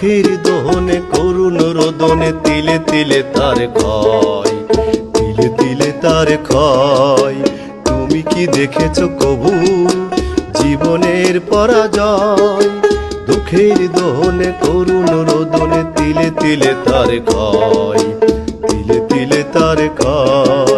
দুঃখের দহনে, করুণ রোদনে, তিলে তিলে তার ক্ষয়, তিলে তিলে তার ক্ষয়। তুমি কি দেখেছ কবু জীবনের পরাজয়? দুঃখের দহনে, করুণ রোদনে, তিলে তিলে তার ক্ষয়, তিলে তিলে তার ক্ষয়।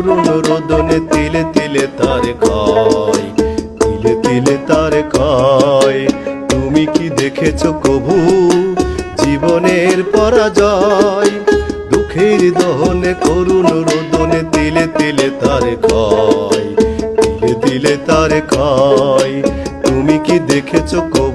করুণ রোদনে তিলে তিলে তার ক্ষয় তিলে তিলে তার ক্ষয় তুমি কি দেখেছ কভু জীবনের পরাজয়? দুঃখের দহনে করুণ রোদনে তিলে তিলে তার ক্ষয় তিলে তিলে তার ক্ষয় তুমি কি দেখেছ কভু